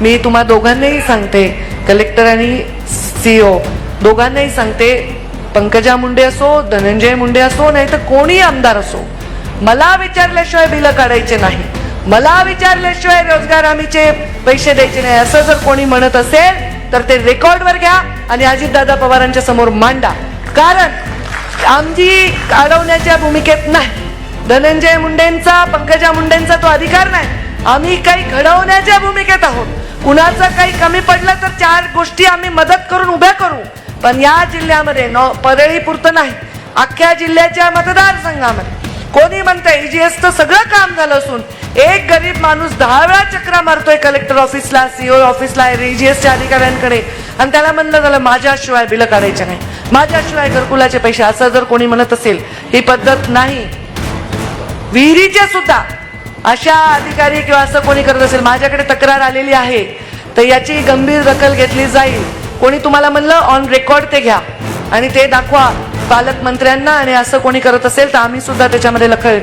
मी तुम्हा दोघांनाही सांगते कलेक्टर आणि सी ओ दोघांनाही सांगते पंकजा मुंडे असो धनंजय मुंडे असो नाही तर कोणी आमदार असो मला विचारल्याशिवाय बिलं काढायचे नाही. मला विचारल्याशिवाय रोजगार हमीचे पैसे द्यायचे नाही. असं जर कोणी म्हणत असेल तर ते रेकॉर्डवर घ्या आणि अजितदादा पवारांच्या समोर मांडा. कारण आमची अडवण्याच्या भूमिकेत नाही. धनंजय मुंडेंचा पंकजा मुंडेंचा तो अधिकार नाही. आम्ही काही घडवण्याच्या भूमिकेत आहोत. कुणाचं काही कमी पडलं तर चार गोष्टी आम्ही मदत करून उभ्या करू. पण या जिल्ह्यामध्ये न परळी पुरतं नाही. अख्ख्या जिल्ह्याच्या मतदारसंघामध्ये. कोणी म्हणतंय ईजीएसचं सगळं काम झालं असून एक गरीब माणूस दहा वेळा चक्रा मारतोय कलेक्टर ऑफिसला सीओ ऑफिसला ईजीएसच्या अधिकाऱ्यांकडे. आणि त्याला म्हणलं झालं माझ्याशिवाय बिलं काढायचे नाही. माझ्याशिवाय घरकुलाचे पैसे असं जर कोणी म्हणत असेल ही पद्धत नाही. विहिरीचे सुद्धा अशा अधिकारी किंवा असं कोणी करत असेल माझ्याकडे तक्रार आलेली आहे तर याची गंभीर दखल घेतली जाईल. कोणी तुम्हाला म्हणलं ऑन रेकॉर्ड ते घ्या. आणि ते दाखवा पालकमंत्र्यांना आणि असं कोणी करत असेल तर आम्ही सुद्धा त्याच्यामध्ये लखल